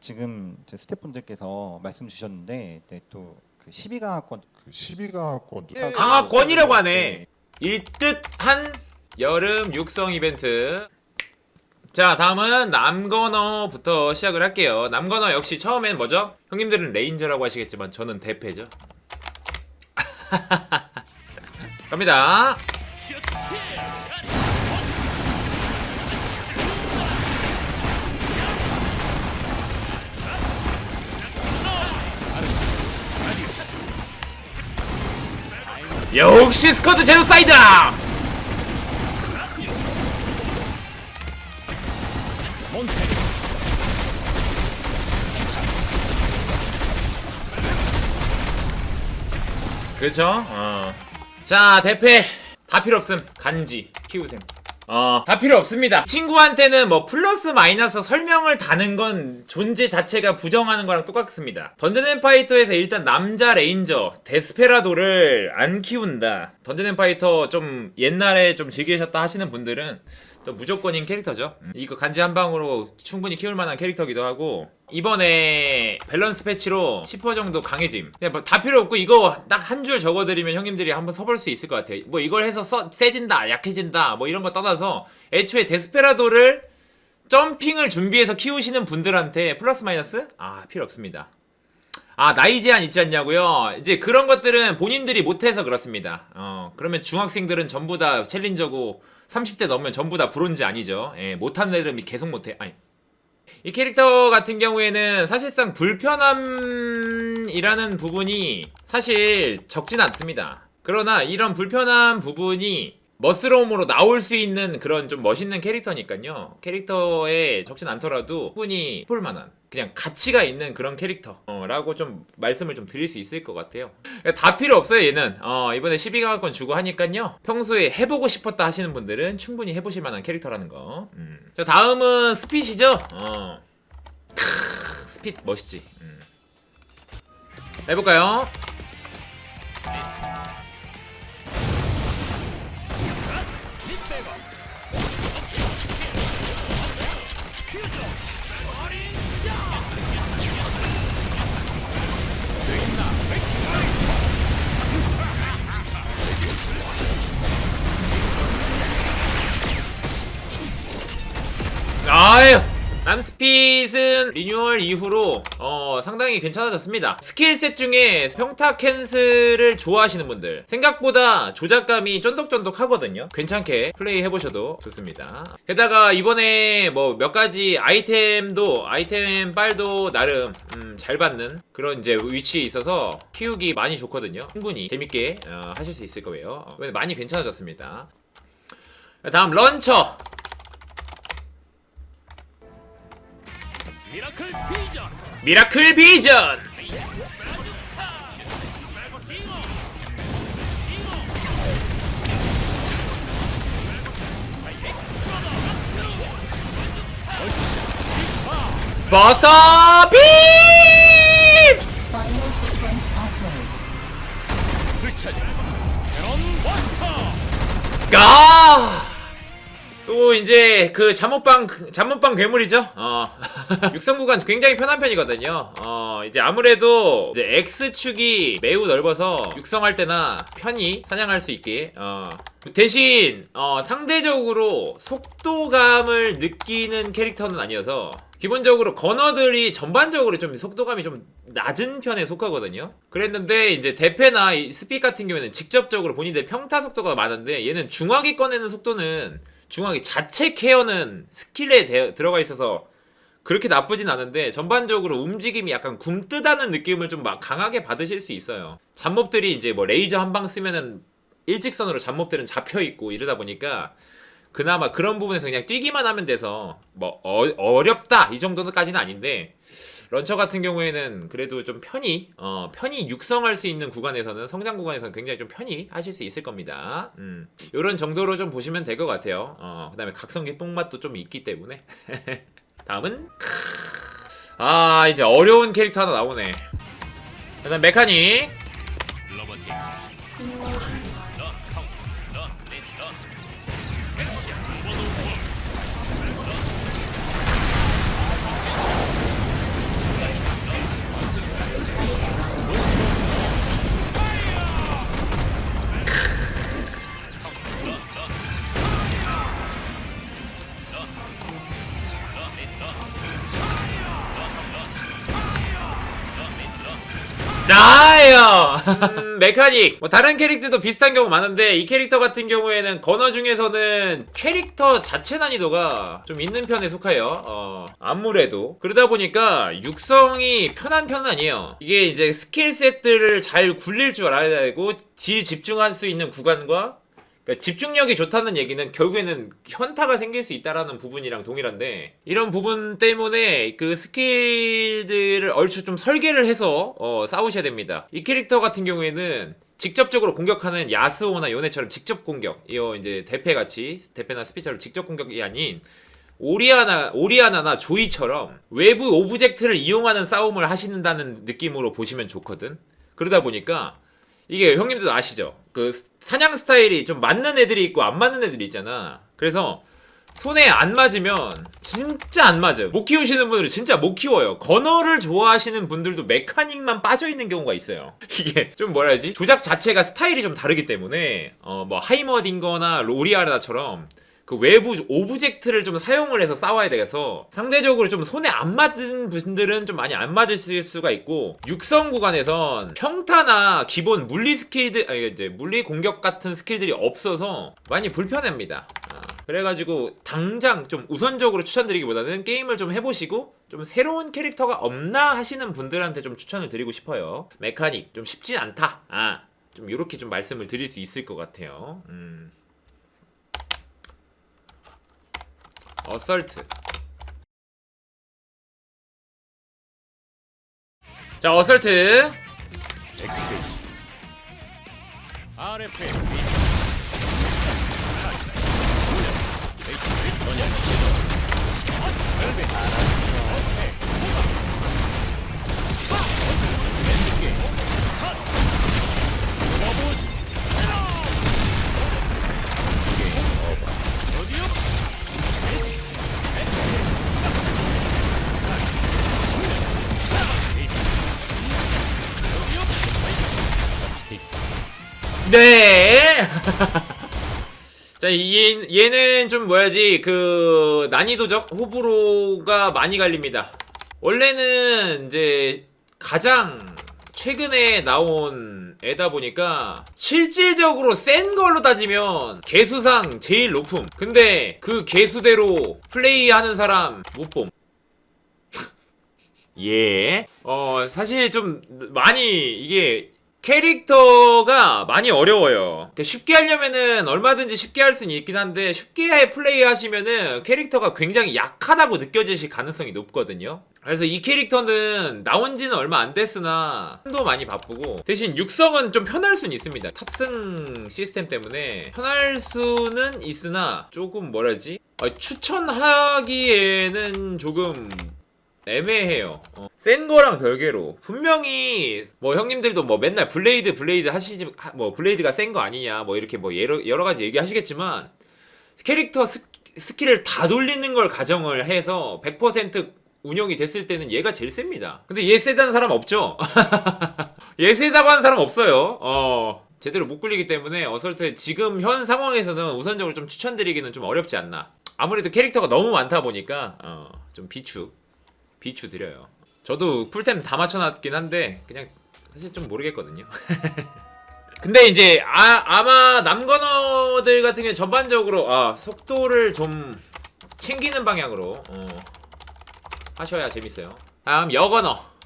지금 제 스태프분들께서 말씀 주셨는데 네, 또그 12강학권 그 12강학권도 강화권이라고 하네. 일뜻한 여름 육성 이벤트. 자, 다음은 남건어부터 시작을 할게요. 남건어 역시 처음엔 뭐죠? 형님들은 레인저라고 하시겠지만 저는 대패죠. 갑니다. 역시 스쿼드 제노사이드다! 그쵸? 어. 자, 대패. 다 필요 없음. 간지. 키우셈. 어, 다 필요 없습니다. 친구한테는 뭐 플러스 마이너스 설명을 다는 건 존재 자체가 부정하는 거랑 똑같습니다. 던전 앤 파이터에서 일단 남자 레인저 데스페라도를 안 키운다. 던전 앤 파이터 좀 옛날에 좀 즐기셨다 하시는 분들은 또 무조건인 캐릭터죠. 음, 이거 간지 한 방으로 충분히 키울 만한 캐릭터기도 하고 이번에 밸런스 패치로 10% 정도 강해짐. 그냥 뭐다 필요 없고 이거 딱 한 줄 적어드리면 형님들이 한번 써볼 수 있을 것 같아요. 뭐 이걸 해서 써, 세진다, 약해진다, 뭐 이런 거 떠나서 애초에 데스페라도를 점핑을 준비해서 키우시는 분들한테 플러스 마이너스? 아 필요 없습니다. 아 나이 제한 있지 않냐고요? 이제 그런 것들은 본인들이 못해서 그렇습니다. 어 그러면 중학생들은 전부 다 챌린저고 30대 넘으면 전부 다 브론즈 아니죠? 예, 못한 애들은 계속 못해. 아니 이 캐릭터 같은 경우에는 사실상 불편함이라는 부분이 사실 적진 않습니다. 그러나 이런 불편한 부분이 멋스러움으로 나올 수 있는 그런 좀 멋있는 캐릭터니까요. 캐릭터에 적진 않더라도 충분히 볼 만한 그냥 가치가 있는 그런 캐릭터라고 좀 말씀을 좀 드릴 수 있을 것 같아요. 다 필요 없어요, 얘는. 어, 이번에 12강권 주고 하니까요. 평소에 해보고 싶었다 하시는 분들은 충분히 해보실 만한 캐릭터라는 거. 음. 자, 다음은 스핏이죠? 어. 크, 스핏 멋있지. 음. 해볼까요? 아유 남스핏은 리뉴얼 이후로 어 상당히 괜찮아졌습니다. 스킬셋 중에 평타 캔슬을 좋아하시는 분들 생각보다 조작감이 쫀득쫀득 하거든요. 괜찮게 플레이 해보셔도 좋습니다. 게다가 이번에 뭐 몇 가지 아이템도 아이템 빨도 나름 음, 잘 받는 그런 이제 위치에 있어서 키우기 많이 좋거든요. 충분히 재밌게 어, 하실 수 있을 거예요. 어, 많이 괜찮아졌습니다. 다음 런처 미라클 비전 미라클 비전 버터 빔! 가! 또 이제 그 잠옷방 잠옷방 괴물이죠. 어. 육성 구간 굉장히 편한 편이거든요. 어, 이제 아무래도 이제 X축이 매우 넓어서 육성할 때나 편히 사냥할 수 있게 어. 대신 어, 상대적으로 속도감을 느끼는 캐릭터는 아니어서 기본적으로 건어들이 전반적으로 좀 속도감이 좀 낮은 편에 속하거든요. 그랬는데 이제 대패나 이 스픽 같은 경우에는 직접적으로 본인들 평타 속도가 많은데 얘는 중화기 꺼내는 속도는 중화기 자체 케어는 스킬에 대- 들어가 있어서 그렇게 나쁘진 않은데 전반적으로 움직임이 약간 굼뜨다는 느낌을 좀 막 강하게 받으실 수 있어요. 잡몹들이 이제 뭐 레이저 한 방 쓰면은 일직선으로 잡몹들은 잡혀 있고 이러다 보니까 그나마 그런 부분에서 그냥 뛰기만 하면 돼서 뭐 어, 렵다 이 정도까지는 아닌데 런처 같은 경우에는 그래도 좀 편히 어 편히 육성할 수 있는 구간에서는 성장 구간에서는 굉장히 좀 편히 하실 수 있을 겁니다. 음. 요런 정도로 좀 보시면 될 것 같아요. 어 그다음에 각성기 뽕맛도 좀 있기 때문에 다음은 아 이제 어려운 캐릭터 하나 나오네. 그다음 메카닉 나요. 음, 메카닉. 뭐 다른 캐릭터도 비슷한 경우 많은데 이 캐릭터 같은 경우에는 건어 중에서는 캐릭터 자체 난이도가 좀 있는 편에 속해요. 어, 아무래도 그러다 보니까 육성이 편한 편은 아니에요. 이게 이제 스킬 셋들을 잘 굴릴 줄 알아야 되고 딜 집중할 수 있는 구간과 그러니까 집중력이 좋다는 얘기는 결국에는 현타가 생길 수 있다라는 부분이랑 동일한데 이런 부분 때문에 그 스킬들을 얼추 좀 설계를 해서 어, 싸우셔야 됩니다. 이 캐릭터 같은 경우에는 직접적으로 공격하는 야스오나 요네처럼 직접 공격, 이어 이제 대패 같이 대패나 스피처럼 직접 공격이 아닌 오리아나 오리아나나 조이처럼 외부 오브젝트를 이용하는 싸움을 하신다는 느낌으로 보시면 좋거든. 그러다 보니까 이게 형님들도 아시죠? 그 사냥 스타일이 좀 맞는 애들이 있고 안 맞는 애들이 있잖아. 그래서 손에 안 맞으면 진짜 안 맞아요. 못 키우시는 분들은 진짜 못 키워요. 건어를 좋아하시는 분들도 메카닉만 빠져 있는 경우가 있어요. 이게 좀 뭐라 해야지? 조작 자체가 스타일이 좀 다르기 때문에 어 뭐 하이머딩거나 로리아르나처럼 그 외부 오브젝트를 좀 사용을 해서 싸워야 돼서 상대적으로 좀 손에 안 맞은 분들은 좀 많이 안 맞을 수가 있고 육성 구간에선 평타나 기본 물리 스킬들 아니 이제 물리 공격 같은 스킬들이 없어서 많이 불편합니다. 아, 그래가지고 당장 좀 우선적으로 추천드리기보다는 게임을 좀 해보시고 좀 새로운 캐릭터가 없나 하시는 분들한테 좀 추천을 드리고 싶어요. 메카닉 좀 쉽진 않다. 아, 좀 이렇게 좀 말씀을 드릴 수 있을 것 같아요. 음. 어설트. 자 어설트 네. 자, 얘, 얘는 좀 뭐야지, 그, 난이도적 호불호가 많이 갈립니다. 원래는 이제 가장 최근에 나온 애다 보니까 실질적으로 센 걸로 따지면 개수상 제일 높음. 근데 그 개수대로 플레이하는 사람 못 봄. 예. 어, 사실 좀 많이 이게 캐릭터가 많이 어려워요. 그러니까 쉽게 하려면은 얼마든지 쉽게 할 수는 있긴 한데 쉽게 플레이 하시면은 캐릭터가 굉장히 약하다고 느껴지실 가능성이 높거든요. 그래서 이 캐릭터는 나온 지는 얼마 안 됐으나 도 많이 바쁘고 대신 육성은 좀 편할 수는 있습니다. 탑승 시스템 때문에 편할 수는 있으나 조금 뭐라지? 아, 추천하기에는 조금 애매해요. 어. 센 거랑 별개로 분명히 뭐 형님들도 뭐 맨날 블레이드 블레이드 하시지 하- 뭐 블레이드가 센 거 아니냐 뭐 이렇게 뭐 여러 여러 가지 얘기하시겠지만 캐릭터 스, 스킬을 다 돌리는 걸 가정을 해서 100% 운영이 됐을 때는 얘가 제일 셉니다. 근데 얘 세다는 사람 없죠? 얘 세다고 하는 사람 없어요. 어. 제대로 못 굴리기 때문에 어설트 지금 현 상황에서는 우선적으로 좀 추천드리기는 좀 어렵지 않나. 아무래도 캐릭터가 너무 많다 보니까 어, 좀 비추 비추 드려요. 저도 풀템 다 맞춰놨긴 한데 그냥 사실 좀 모르겠거든요. 근데 이제 아, 아마 남건어들 같은 경우 는 전반적으로 아, 속도를 좀 챙기는 방향으로 어, 하셔야 재밌어요. 다음 여건어.